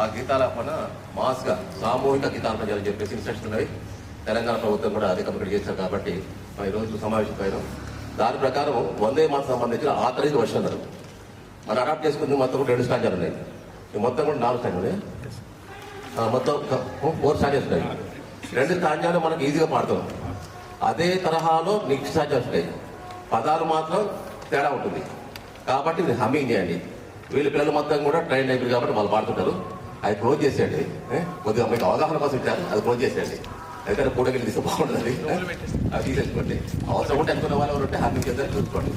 ఆ గీతాలాపన మాస్గా సామూహిక గీతాలాపన చేయాలని చెప్పేసి ఇన్స్ట్రక్షన్ ఉన్నవి తెలంగాణ ప్రభుత్వం కూడా అదే ఇక్కడ చేశారు కాబట్టి మనం ఈరోజు సమావేశం దాని ప్రకారం వందే మాత సంబంధించిన ఆఖరి వర్షం అన్నారు మనం అడాప్ట్ చేసుకుంది మొత్తం కూడా రెండు స్టాంజాలు ఉన్నాయి. మొత్తం కూడా నాలుగు స్టాండ్ ఉన్నాయి. మొత్తం ఫోర్ స్టాంజర్స్ ఉన్నాయి. రెండు స్టాంజాలు మనకు ఈజీగా పాడతాం అదే తరహాలో నిక్స్ స్టాంజర్స్ ఉంటాయి పదాలు మాత్రం తేడా ఉంటుంది. కాబట్టి ఇది హమ్మింగ్ చేయండి. వీళ్ళ పిల్లలు మొత్తం కూడా ట్రైన్ అయిపోయింది కాబట్టి వాళ్ళు పాడుతుంటారు అది క్లోజ్ చేసేయండి. కొద్దిగా మీకు అవగాహన కోసం ఇచ్చారు. అది క్లోజ్ చేసేయండి. ఎందుకంటే పూటకి తీస్తే బాగుంటుంది. అది తీసేసుకోండి. అవసరం ఉంటే అనుకున్న వాళ్ళు ఎవరు ఉంటే హామీ చేద్దాం చూసుకోండి.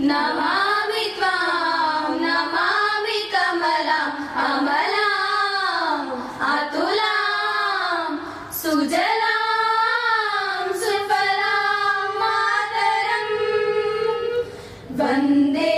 नमामि त्वां नमामि कमला अमला अतुलां सुजलां सुफलां मातरम्। वंदे